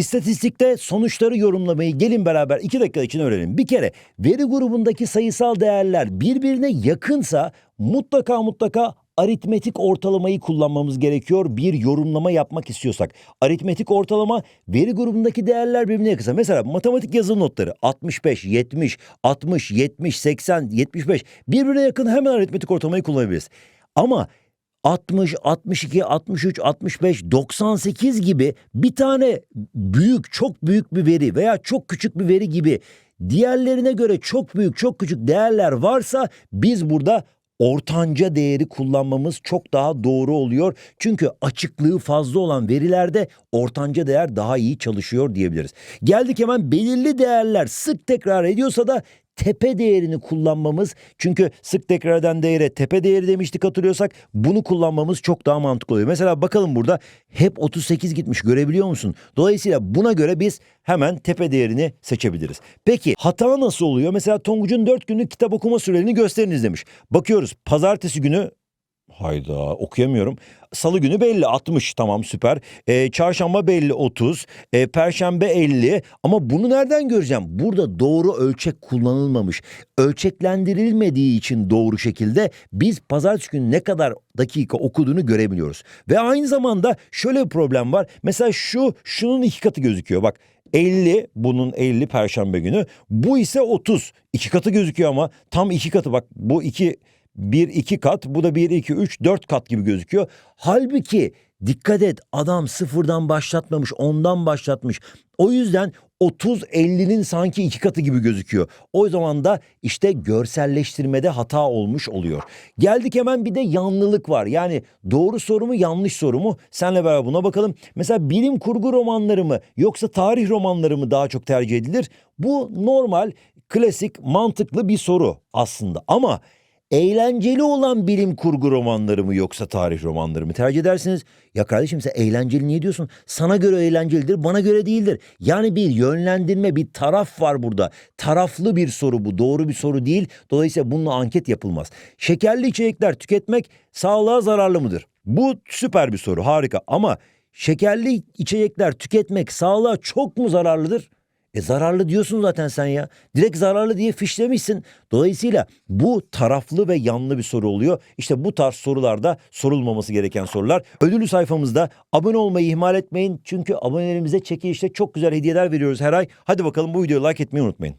İstatistikte sonuçları yorumlamayı gelin beraber 2 dakika için öğrenelim. Bir kere veri grubundaki sayısal değerler birbirine yakınsa mutlaka mutlaka aritmetik ortalamayı kullanmamız gerekiyor bir yorumlama yapmak istiyorsak. Aritmetik ortalama veri grubundaki değerler birbirine yakınsa. Mesela matematik yazılı notları 65, 70, 60, 70, 80, 75 birbirine yakın hemen aritmetik ortalamayı kullanabiliriz. Ama 60, 62, 63, 65, 98 gibi bir tane büyük, çok büyük bir veri veya çok küçük bir veri gibi diğerlerine göre çok büyük, çok küçük değerler varsa biz burada ortanca değeri kullanmamız çok daha doğru oluyor. Çünkü açıklığı fazla olan verilerde ortanca değer daha iyi çalışıyor diyebiliriz. Geldik hemen belirli değerler sık tekrar ediyorsa da tepe değerini kullanmamız çünkü sık tekrar eden değere tepe değeri demiştik hatırlıyorsak bunu kullanmamız çok daha mantıklı oluyor. Mesela bakalım burada hep 38 gitmiş görebiliyor musun? Dolayısıyla buna göre biz hemen tepe değerini seçebiliriz. Peki hata nasıl oluyor? Mesela Tonguç'un 4 günlük kitap okuma sürelerini gösteriniz demiş. Bakıyoruz pazartesi günü Hayda okuyamıyorum. Salı günü belli 60 tamam süper. Ee, çarşamba belli 30. Ee, Perşembe 50 ama bunu nereden göreceğim? Burada doğru ölçek kullanılmamış. Ölçeklendirilmediği için doğru şekilde biz pazartesi günü ne kadar dakika okuduğunu görebiliyoruz. Ve aynı zamanda şöyle bir problem var. Mesela şu şunun iki katı gözüküyor bak. 50 bunun 50 perşembe günü. Bu ise 30. iki katı gözüküyor ama tam iki katı bak bu iki bir iki kat bu da bir iki üç dört kat gibi gözüküyor. Halbuki dikkat et adam sıfırdan başlatmamış ondan başlatmış. O yüzden 30-50'nin sanki iki katı gibi gözüküyor. O zaman da işte görselleştirmede hata olmuş oluyor. Geldik hemen bir de yanlılık var. Yani doğru soru mu yanlış soru mu? Senle beraber buna bakalım. Mesela bilim kurgu romanları mı yoksa tarih romanları mı daha çok tercih edilir? Bu normal, klasik, mantıklı bir soru aslında. Ama eğlenceli olan bilim kurgu romanları mı yoksa tarih romanları mı tercih edersiniz? Ya kardeşim sen eğlenceli niye diyorsun? Sana göre eğlencelidir, bana göre değildir. Yani bir yönlendirme, bir taraf var burada. Taraflı bir soru bu, doğru bir soru değil. Dolayısıyla bununla anket yapılmaz. Şekerli içecekler tüketmek sağlığa zararlı mıdır? Bu süper bir soru, harika. Ama şekerli içecekler tüketmek sağlığa çok mu zararlıdır? E zararlı diyorsun zaten sen ya. Direkt zararlı diye fişlemişsin. Dolayısıyla bu taraflı ve yanlı bir soru oluyor. İşte bu tarz sorularda sorulmaması gereken sorular. Ödüllü sayfamızda abone olmayı ihmal etmeyin. Çünkü abonelerimize çekilişte çok güzel hediyeler veriyoruz her ay. Hadi bakalım bu videoyu like etmeyi unutmayın.